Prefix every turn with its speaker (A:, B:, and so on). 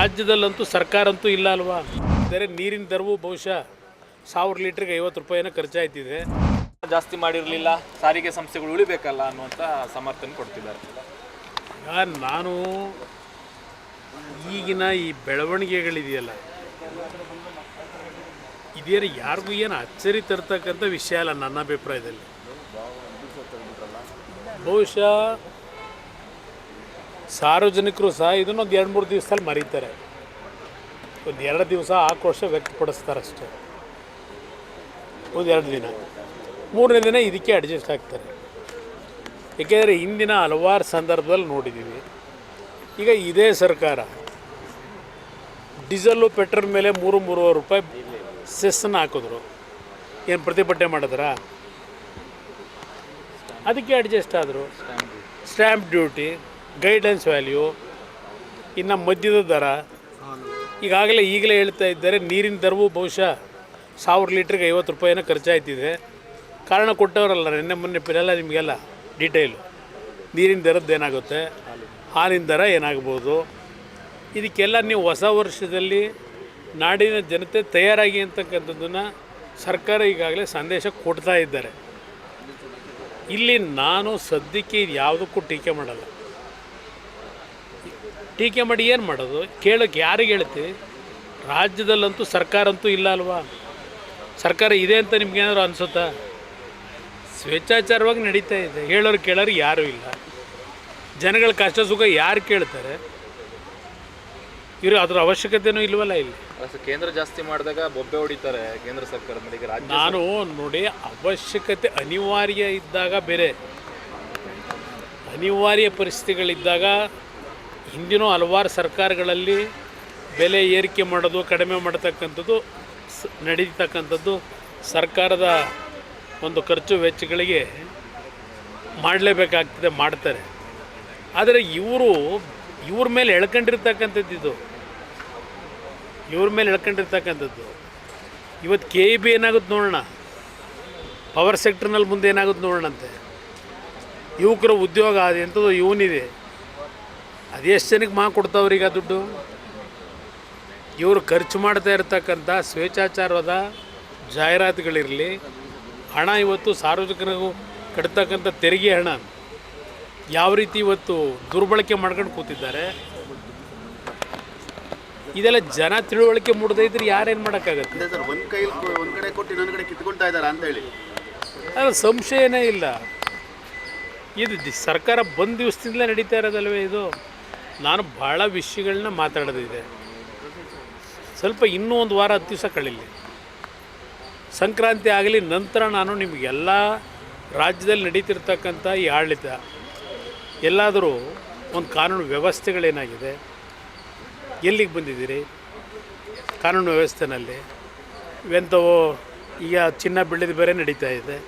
A: ರಾಜ್ಯದಲ್ಲಂತೂ ಸರ್ಕಾರ ಅಂತೂ ಇಲ್ಲ ಅಲ್ವಾ? ಬೇರೆ ನೀರಿನ ದರವು ಬಹುಶಃ ಸಾವಿರ ಲೀಟ್ರಿಗೆ ಐವತ್ತು ರೂಪಾಯಿನ ಖರ್ಚಾಯ್ತಿದೆ.
B: ಜಾಸ್ತಿ ಮಾಡಿರಲಿಲ್ಲ ಸಾರಿಗೆ ಸಂಸ್ಥೆಗಳು ಉಳಿಬೇಕಲ್ಲ ಅನ್ನುವಂಥ ಸಮರ್ಥನೆ ಕೊಡ್ತಿದ್ದಾರೆ.
A: ಈಗ ನಾನು ಈಗಿನ ಈ ಬೆಳವಣಿಗೆಗಳಿದೆಯಲ್ಲ ಇದೇನು ಯಾರಿಗೂ ಏನು ಅಚ್ಚರಿ ತರ್ತಕ್ಕಂಥ ವಿಷಯ ಅಲ್ಲ ನನ್ನ ಅಭಿಪ್ರಾಯದಲ್ಲಿ. ಬಹುಶಃ ಸಾರ್ವಜನಿಕರು ಸಹ ಇದನ್ನೊಂದು ಎರಡು ಮೂರು ದಿವಸದಲ್ಲಿ ಮರೀತಾರೆ. ಒಂದು ಎರಡು ದಿವಸ ಆಕ್ರೋಶ ವ್ಯಕ್ತಪಡಿಸ್ತಾರೆ ಅಷ್ಟೇ. ಒಂದು ಎರಡು ದಿನ. ಮೂರನೇ ದಿನ ಇದಕ್ಕೆ ಅಡ್ಜಸ್ಟ್ ಆಗ್ತಾರೆ. ಏಕೆಂದರೆ ಹಿಂದಿನ ಹಲವಾರು ಸಂದರ್ಭದಲ್ಲಿ ನೋಡಿದ್ದೀವಿ. ಈಗ ಇದೇ ಸರ್ಕಾರ ಡೀಸೆಲ್ಲು, ಪೆಟ್ರೋಲ್ ಮೇಲೆ ಮೂರು, ಮೂರುವರೆ ರೂಪಾಯಿ ಸೆಸ್ಸನ್ನು ಹಾಕಿದ್ರು. ಏನು ಪ್ರತಿಭಟನೆ ಮಾಡಿದ್ರಾ? ಅದಕ್ಕೆ ಅಡ್ಜಸ್ಟ್ ಆದರು. ಸ್ಟ್ಯಾಂಪ್ ಡ್ಯೂಟಿ ಗೈಡ್ಲೈನ್ಸ್ ವ್ಯಾಲ್ಯೂ ಇನ್ನು ಮದ್ಯದ ದರ, ಈಗಾಗಲೇ ಈಗಲೇ ಹೇಳ್ತಾ ಇದ್ದಾರೆ, ನೀರಿನ ದರವು ಬಹುಶಃ ಸಾವಿರ ಲೀಟ್ರಿಗೆ ಐವತ್ತು ರೂಪಾಯಿನ ಖರ್ಚಾಯ್ತಿದೆ. ಕಾರಣ ಕೊಟ್ಟವರಲ್ಲ, ನಿನ್ನೆ ಮೊನ್ನೆ ಪಿರಲ್ಲ ನಿಮಗೆಲ್ಲ ಡೀಟೇಲು ನೀರಿನ ದರದ್ದು ಏನಾಗುತ್ತೆ? ಹಾಲಿನ ದರ ಏನಾಗ್ಬೋದು? ಇದಕ್ಕೆಲ್ಲ ನೀವು ಹೊಸ ವರ್ಷದಲ್ಲಿ ನಾಡಿನ ಜನತೆ ತಯಾರಾಗಿ ಅಂತಕ್ಕಂಥದ್ದನ್ನು ಸರ್ಕಾರ ಈಗಾಗಲೇ ಸಂದೇಶ ಕೊಡ್ತಾ ಇದ್ದಾರೆ. ಇಲ್ಲಿ ನಾನು ಸದ್ಯಕ್ಕೆ ಯಾವುದಕ್ಕೂ ಟೀಕೆ ಮಾಡಲ್ಲ. ಟೀಕೆ ಮಾಡಿ ಏನು ಮಾಡೋದು? ಕೇಳೋಕ್ಕೆ ಯಾರಿಗೆ ಹೇಳ್ತೀವಿ ರಾಜ್ಯದಲ್ಲಂತೂ ಸರ್ಕಾರ ಅಂತೂ ಇಲ್ಲ ಅಲ್ವಾ? ಸರ್ಕಾರ ಇದೆ ಅಂತ ನಿಮ್ಗೇನಾದ್ರು ಅನಿಸುತ್ತಾ? ಸ್ವೇಚ್ಛಾಚಾರವಾಗಿ ನಡೀತಾ ಇದೆ. ಹೇಳೋರು ಕೇಳೋರು ಯಾರೂ ಇಲ್ಲ. ಜನಗಳ ಕಷ್ಟ ಸುಖ ಯಾರು ಕೇಳ್ತಾರೆ? ಇವರು ಅದ್ರ ಅವಶ್ಯಕತೆನೂ ಇಲ್ವಲ್ಲ ಇಲ್ಲಿ.
B: ಕೇಂದ್ರ ಜಾಸ್ತಿ ಮಾಡಿದಾಗ ಬೊಬ್ಬೆ ಹೊಡಿತಾರೆ ಕೇಂದ್ರ ಸರ್ಕಾರ
A: ನಾನು ನೋಡಿ ಅವಶ್ಯಕತೆ ಅನಿವಾರ್ಯ ಇದ್ದಾಗ ಬೇರೆ. ಅನಿವಾರ್ಯ ಪರಿಸ್ಥಿತಿಗಳಿದ್ದಾಗ ಹಿಂದಿನ ಹಲವಾರು ಸರ್ಕಾರಗಳಲ್ಲಿ ಬೆಲೆ ಏರಿಕೆ ಮಾಡೋದು, ಕಡಿಮೆ ಮಾಡತಕ್ಕಂಥದ್ದು, ಸ್- ನಡೀತಕ್ಕಂಥದ್ದು ಸರ್ಕಾರದ ಒಂದು ಖರ್ಚು ವೆಚ್ಚಗಳಿಗೆ ಮಾಡಲೇಬೇಕಾಗ್ತದೆ, ಮಾಡ್ತಾರೆ. ಆದರೆ ಇವರು, ಇವ್ರ ಮೇಲೆ ಎಳ್ಕೊಂಡಿರ್ತಕ್ಕಂಥದ್ದು ಇದು. ಇವ್ರ ಮೇಲೆ ಎಳ್ಕೊಂಡಿರ್ತಕ್ಕಂಥದ್ದು. ಇವತ್ತು ಕೆ ಇ ಬಿ ಏನಾಗುತ್ತೆ ನೋಡೋಣ. ಪವರ್ ಸೆಕ್ಟ್ರ್ನಲ್ಲಿ ಮುಂದೆ ಏನಾಗುತ್ತೆ ನೋಡೋಣಂತೆ. ಯುವಕರ ಉದ್ಯೋಗ ಅದು ಎಂಥದ್ದು ಇವನಿದೆ. ಅದೆಷ್ಟು ಜನಕ್ಕೆ ಮಾ ಕೊಡ್ತಾವ್ರೀಗ ದುಡ್ಡು? ಇವರು ಖರ್ಚು ಮಾಡ್ತಾ ಇರ್ತಕ್ಕಂಥ ಸ್ವೇಚ್ಛಾಚಾರದ ಜಾಹೀರಾತುಗಳಿರಲಿ ಹಣ ಇವತ್ತು ಸಾರ್ವಜನಿಕರಿಗೂ ಕಟ್ತಕ್ಕಂಥ ತೆರಿಗೆ ಹಣ ಯಾವ ರೀತಿ ಇವತ್ತು ದುರ್ಬಳಕೆ ಮಾಡ್ಕೊಂಡು ಕೂತಿದ್ದಾರೆ ಇದೆಲ್ಲ ಜನ ತಿಳುವಳಿಕೆ ಮೂಡದೇ ಇದ್ರೆ ಯಾರೇನು ಮಾಡೋಕ್ಕಾಗತ್ತೆ?
C: ಒಂದ್ ಕೈ ಒಂದ್ ಕಡೆ ಕೊಟ್ಟು ಇನ್ನೊಂದ್ ಕಡೆ ಕಿತ್ಕೊಳ್ತಾ ಇದಾರ ಅಂತ ಹೇಳಿ.
A: ಅದ್ರ ಸಂಶಯನೇ ಇಲ್ಲ. ಇದು ಸರ್ಕಾರ ಬಂದ ದಿವಸದಿಂದಲೇ ನಡೀತಾ ಇರೋದಲ್ವೇ ಇದು? ನಾನು ಭಾಳ ವಿಷಯಗಳನ್ನ ಮಾತಾಡೋದಿದೆ. ಸ್ವಲ್ಪ ಇನ್ನೂ ಒಂದು ವಾರ ಹತ್ತು ದಿವಸ ಕಳೀಲಿ. ಸಂಕ್ರಾಂತಿ ಆಗಲಿ ನಂತರ ನಾನು ನಿಮಗೆಲ್ಲ ರಾಜ್ಯದಲ್ಲಿ ನಡೀತಿರ್ತಕ್ಕಂಥ ಈ ಆಡಳಿತ, ಎಲ್ಲಾದರೂ ಒಂದು ಕಾನೂನು ವ್ಯವಸ್ಥೆಗಳೇನಾಗಿದೆ, ಎಲ್ಲಿಗೆ ಬಂದಿದ್ದೀರಿ? ಕಾನೂನು ವ್ಯವಸ್ಥೆನಲ್ಲಿ ಎಂಥವೋ ಈಗ ಚಿನ್ನ ಬೆಳ್ಳಿದ ಬೇರೆ ನಡೀತಾ ಇದೆ.